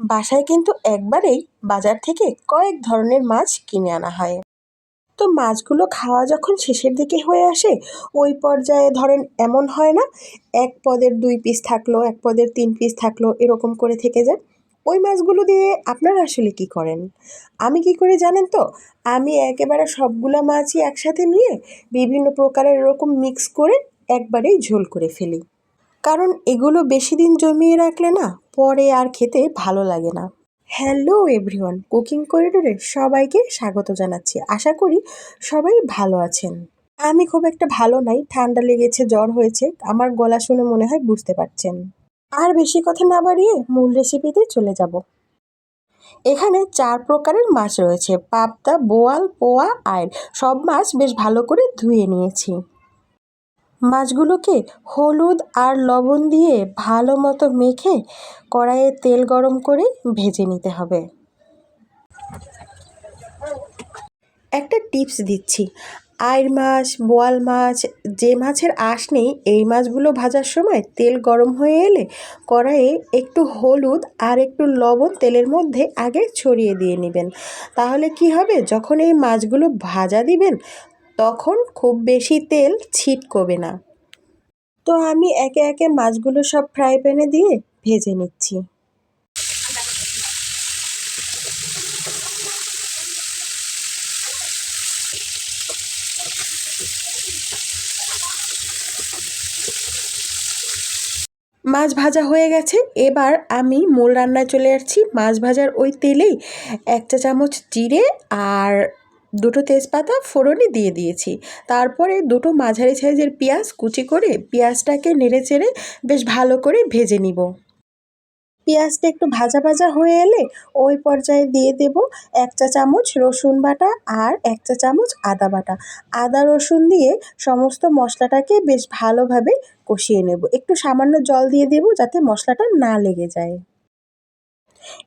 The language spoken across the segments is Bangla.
বাসায় কিন্তু একবারেই বাজার থেকে কয়েক ধরনের মাছ কিনে আনা হয়। তো মাছগুলো খাওয়া যখন শেষের দিকে হয়ে আসে, ওই পর্যায়ে ধরেন এমন হয় না, এক পদের দুই পিস থাকল, এক পদের তিন পিস থাকল, এরকম করে থেকে যায়। ওই মাছগুলো দিয়ে আপনারা আসলে কি করেন? আমি কি করে জানেন তো? আমি একেবারে সবগুলো মাছই একসাথে নিয়ে বিভিন্ন প্রকারের এরকম মিক্স করে একবারেই ঝোল করে ফেলি। কারণ এগুলো বেশি দিন জমিয়ে রাখলে না পরে আর খেতে ভালো লাগে না। হ্যালো এভরিওয়ান কুকিং করিডোরে সবাইকে স্বাগত জানাচ্ছি। আশা করি সবাই ভালো আছেন। আমি খুব একটা ভালো নাই, ঠান্ডা লেগেছে, জ্বর হয়েছে, আমার গলা শুনে মনে হয় বুঝতে পারছেন। আর বেশি কথা না বাড়িয়ে মূল রেসিপিতে চলে যাব। এখানে চার প্রকারের মাছ রয়েছে, পাবদা, বোয়াল, পোয়া আয়ের সব মাছ বেশ ভালো করে ধুয়ে নিয়েছি। মাছগুলোকে হলুদ আর লবণ দিয়ে ভালো মতো মেখে কড়াইয়ে তেল গরম করে ভেজে নিতে হবে। একটা টিপস দিচ্ছি। আইর মাছ, বোয়াল মাছ, যে মাছের আঁশ নেই, এই মাছগুলো ভাজার সময় তেল গরম হয়ে এলে কড়াইয়ে একটু হলুদ আর একটু লবণ তেলের মধ্যে আগে ছড়িয়ে দিয়ে নেবেন। তাহলে কি হবে? যখন এই মাছগুলো ভাজা দিবেন তখন খুব বেশি তেল ছিটকবে না। তো আমি একে একে মাছগুলো সব ফ্রাই প্যানে দিয়ে ভেজে নিচ্ছি। মাছ ভাজা হয়ে গেছে। এবার আমি মূল রান্নায় চলে আসছি। মাছ ভাজার ওই তেলেই এক চা চামচ জিরে আর দুটো তেজপাতা ফোড়নে দিয়ে দিয়েছি। তারপরে দুটো মাঝারি সাইজের পেঁয়াজ কুচি করে পেঁয়াজটাকে নেড়ে চেড়ে বেশ ভালো করে ভেজে নিব। পেঁয়াজটা একটু ভাজা ভাজা হয়ে এলে ওই পর্যায়ে দিয়ে দেব এক চা চামচ রসুন বাটা আর এক চা চামচ আদা বাটা। আদা, রসুন দিয়ে সমস্ত মশলাটাকে বেশ ভালোভাবে কষিয়ে নেব। একটু সামান্য জল দিয়ে দেব যাতে মশলাটা না লেগে যায়।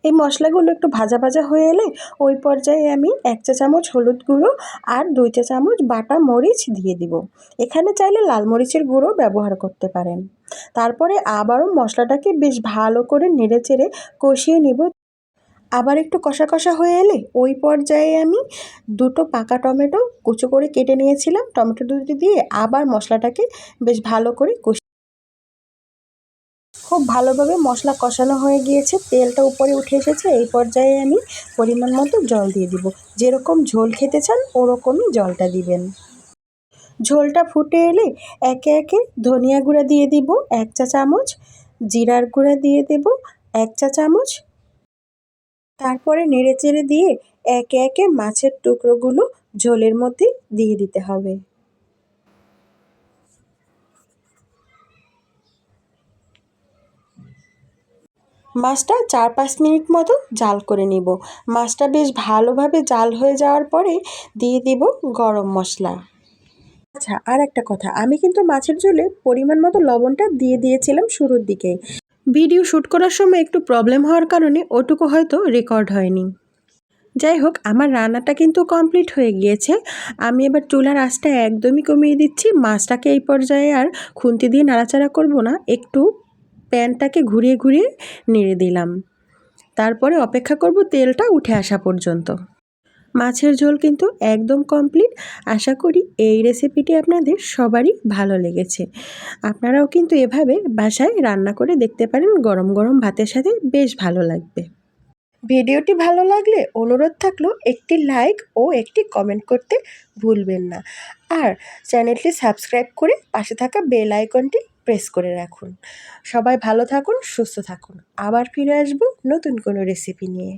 এই মশলাগুলো একটু ভাজা ভাজা হয়ে এলে ওই পর্যায়ে আমি এক চা চামচ হলুদ গুঁড়ো আর দুই চা চামচ বাটা মরিচ দিয়ে দিব। এখানে চাইলে লাল মরিচের গুঁড়ো ব্যবহার করতে পারেন। তারপরে আবারও মশলাটাকে বেশ ভালো করে নেড়ে চেড়ে কষিয়ে নিব। আবার একটু কষা কষা হয়ে এলে ওই পর্যায়ে আমি দুটো পাকা টমেটো কুচো করে কেটে নিয়েছিলাম। টমেটো দুটো দিয়ে আবার মশলাটাকে বেশ ভালো করে কষি খুব ভালোভাবে মশলা কষানো হয়ে গিয়েছে। তেলটা উপরে উঠে এসেছে। এই পর্যায়ে আমি পরিমাণ মতো জল দিয়ে দিব। যেরকম ঝোল খেতে চান, ওরকমই জলটা দিবেন। ঝোলটা ফুটে এলে একে একে ধনিয়া গুঁড়া দিয়ে দিব, এক চা চামচ। জিরার গুঁড়া দিয়ে দেব, এক চা চামচ। তারপরে নেড়েচেড়ে দিয়ে একে একে মাছের টুকরোগুলো ঝোলের মধ্যে দিয়ে দিতে হবে। মাছটা চার পাঁচ মিনিট মতো জাল করে নিব। মাছটা বেশ ভালোভাবে জাল হয়ে যাওয়ার পরে দিয়ে দিব গরম মশলা। আচ্ছা আর একটা কথা, আমি কিন্তু মাছের ঝোলে পরিমাণ মতো লবণটা দিয়ে দিয়েছিলাম শুরুর দিকে। ভিডিও শ্যুট করার সময় একটু প্রবলেম হওয়ার কারণে ওটুকু হয়তো রেকর্ড হয়নি। যাই হোক, আমার রান্নাটা কিন্তু কমপ্লিট হয়ে গিয়েছে। আমি এবার চুলার আঁচটা একদমই কমিয়ে দিচ্ছি। মাছটাকে এই পর্যায়ে আর খুন্তি দিয়ে নাড়াচাড়া করব না, একটু প্যানটাকে ঘুরিয়ে ঘুরিয়ে নেড়ে দিলাম। তারপরে অপেক্ষা করব তেলটা উঠে আসা পর্যন্ত। মাছের ঝোল কিন্তু একদম কমপ্লিট। আশা করি এই রেসিপিটি আপনাদের সবারই ভালো লেগেছে। আপনারাও কিন্তু এভাবে বাসায় রান্না করে দেখতে পারেন গরম গরম ভাতের সাথে বেশ ভালো লাগবে। ভিডিওটি ভালো লাগলে অনুরোধ থাকল একটি লাইক ও একটি কমেন্ট করতে ভুলবেন না। আর চ্যানেলটি সাবস্ক্রাইব করে পাশে থাকা বেল আইকনটি প্রেস করে রাখুন। সবাই ভালো থাকুন, সুস্থ থাকুন। আবার ফিরে আসব নতুন কোনো রেসিপি নিয়ে।